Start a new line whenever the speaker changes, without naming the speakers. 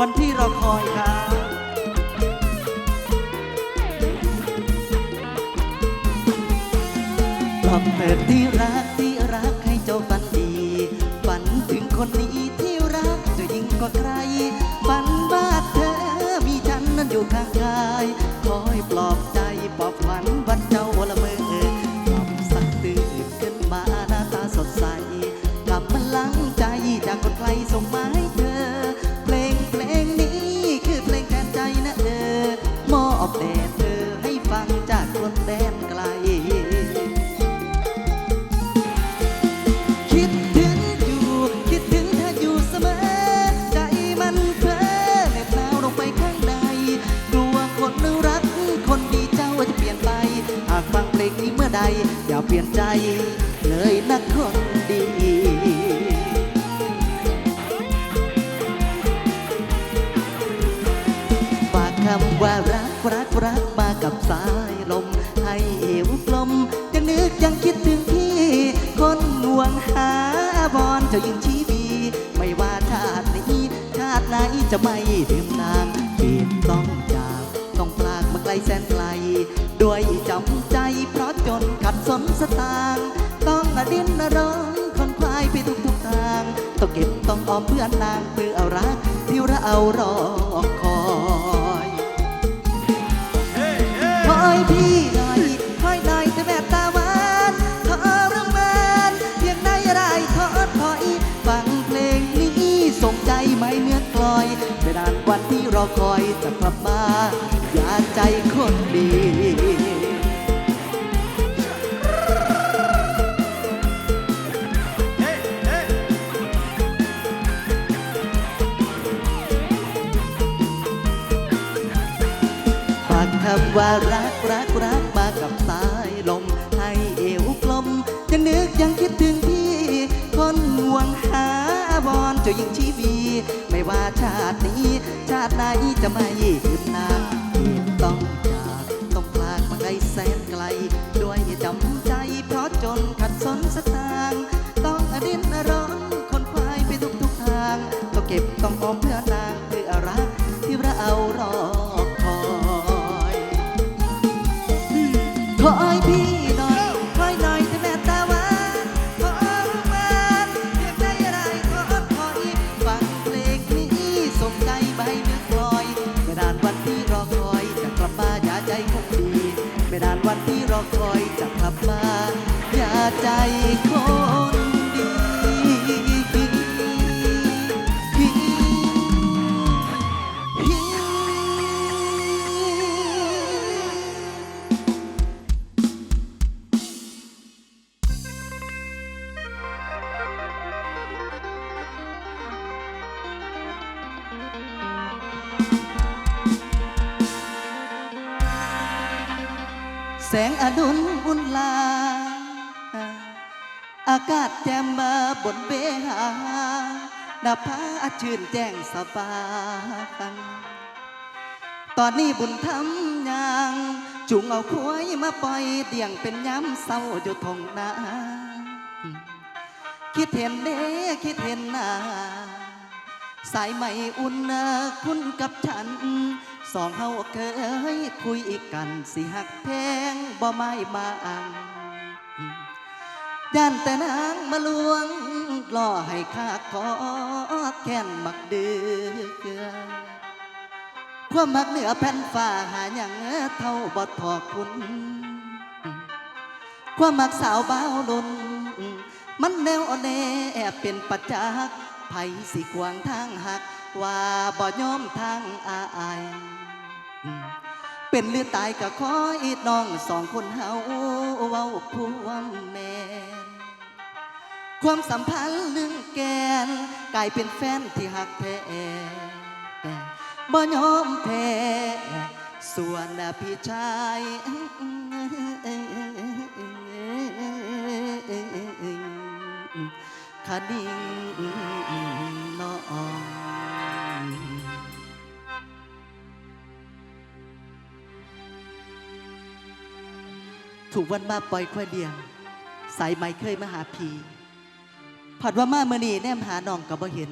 วันที่เราคอยครับปลอบเถิดที่รักที่รักให้เจ้าฝันดี ฝันถึงคนนี้ที่รักจะยิ่งกว่าใคร ฝันว่าเธอมีฉันนั้นอยู่ข้างกาย คอยปลอบใจปลอบ ใด อย่าเปลี่ยนใจเลยนะคนดีฝากคำว่ารักรักรักมากับสายลม ให้เอวกลมยังนึกยังคิดถึงพี่ คนห่วงหาบอนเจ้ายิ่งชี้บีไม่ว่าชาตินี้ชาติไหนจะไม่ดื่มนางเพียงต้องจากต้องพลากมาไกลแสนไกล สตางค์ต้องอดิ้นร้องคนควายไปทุกทุกทาง ต้องเก็บต้องออมเพื่อนนางเพื่อเอารักที่เรารอคอยคอยพี่หน่อยคอยหน่อยแต่แบบตาหวานทรมานเพียงใดได้ทอดถอยฟังเพลงนี้ส่งใจไม่เมือกลอยไม่นานวันที่รอคอยจะกลับมาอย่าใจคนดี คำว่ารักรักรักมากับสายลม ให้เอวกลมยังนึกยังคิดถึงพี่คนห่วงหาบอนจ้ายิ่งชีวี ไม่ว่าชาตินี้ ชาติไหนจะไม่ลืมนาที่ต้องจากต้องพลากมาไกลแสนไกล ด้วยจำใจเพราะจนขัดสนสตางต้องอดินร้อนคนควายไปทุกทุกทางต้องเก็บต้องออมเพื่อนา ขอให้พี่หน่อยคอยหน่อยแต่แม่ตาหวานขอรู้มันเพียงใจอะไรขออ้อยฟังเพลงนี้สมใจใบเนื้อกลอยไม่นานวันที่รอคอยจะกลับมาอย่าใจคงดีไม่นานวันที่รอคอยจะกลับมาอย่าใจคน งอดุลอุ่นลา อากาศแจ่มมาบนเวหาหน้าผาชื่นแจ้งสบายตอนนี้บุญทำยาง จุงเอาควยมาปล่อยเดี่ยงเป็นย้ำเศร้าอยู่ทงนา คิดเห็นเด้คิดเห็นนาายไหมอุ่นคุณกับฉัน สองเฮาเคยคุยกันสิหักแพงบ่ไม่มาอังย่านแต่นางมาลวงล่อให้ข้าขอแค้นมักเดือความมักเหนือแผ่นฟ้าหาอย่างเท่าบ่ทอคุณ ความมักสาวบ้าวลุนมันแนวแน่เป็นปัจจัก ผสิกวางทางหัก ว่าบ่ยอมทางอายเป็นหรือตายก็คอยน้องสองคนเฮาเว้าควาแม่นความสัมพันธ์เรื่องแกน กลายเป็นแฟนที่หักแท้บ่ยอมแพ้ส่วนพี่ชายคดิ่ง น้องถูกวันมาปล่อยควายเดียว สายไหมเคยมาหาพีผัดว่ามาเมื่อนี้แนมหาน้องกับบ่เห็น